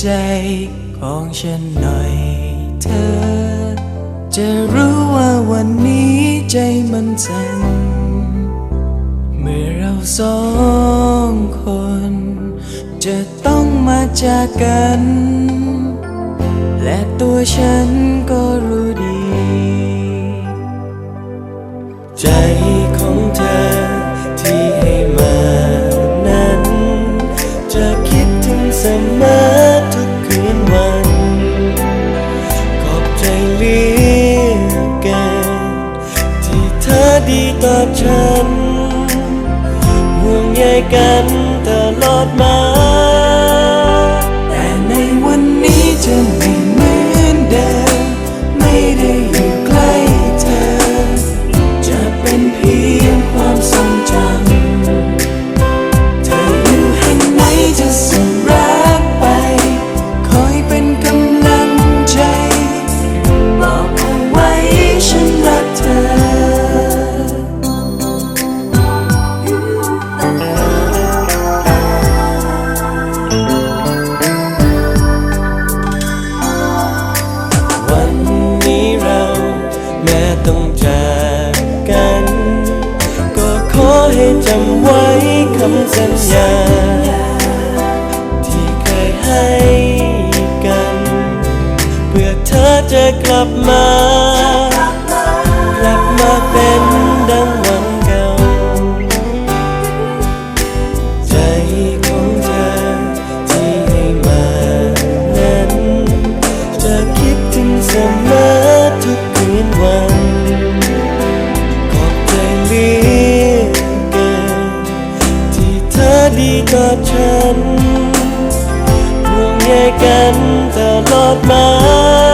ใจของฉันหน่อยเธอ จะรู้ว่าวันนี้ใจมันสั่นเมื่อเราสองคน จะต้องมาจากกัน และตัวฉันก็รู้ดี ใจของเธอ ดฉันห่วงใยกันตลอดมา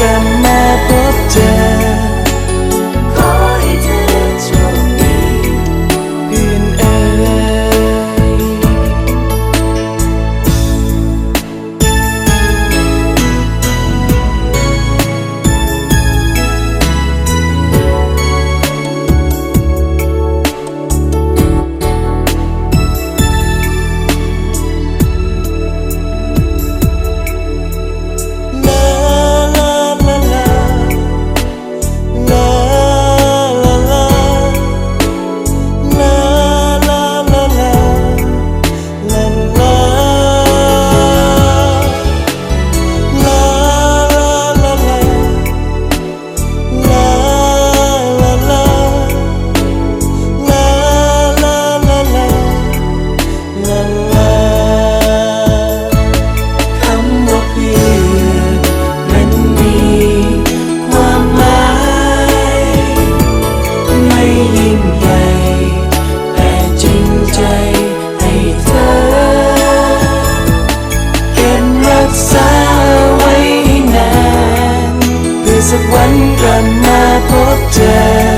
กันมาพบเจอ สักวันกลับมาพบเจอ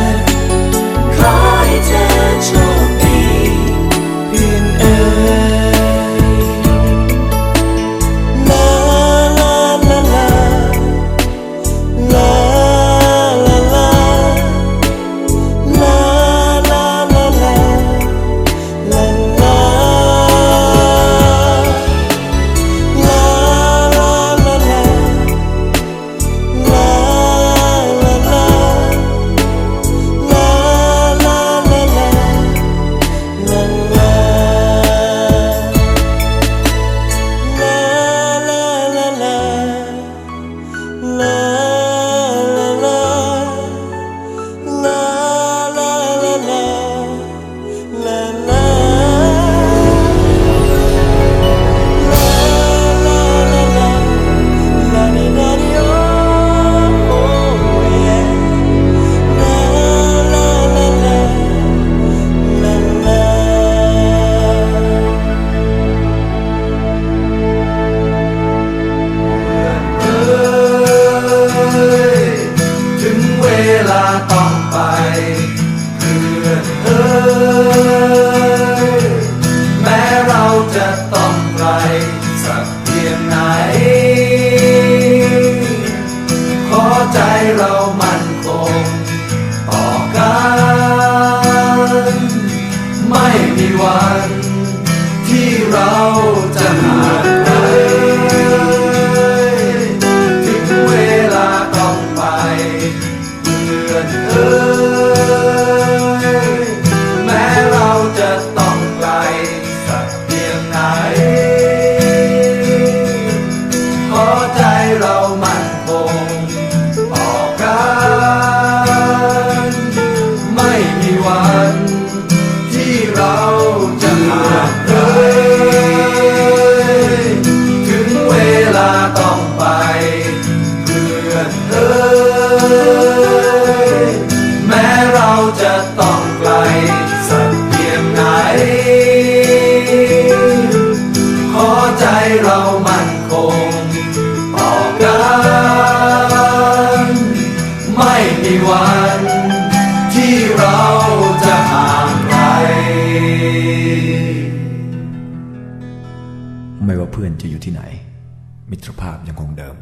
มิตรภาพยังคงเดิม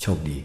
โชคดี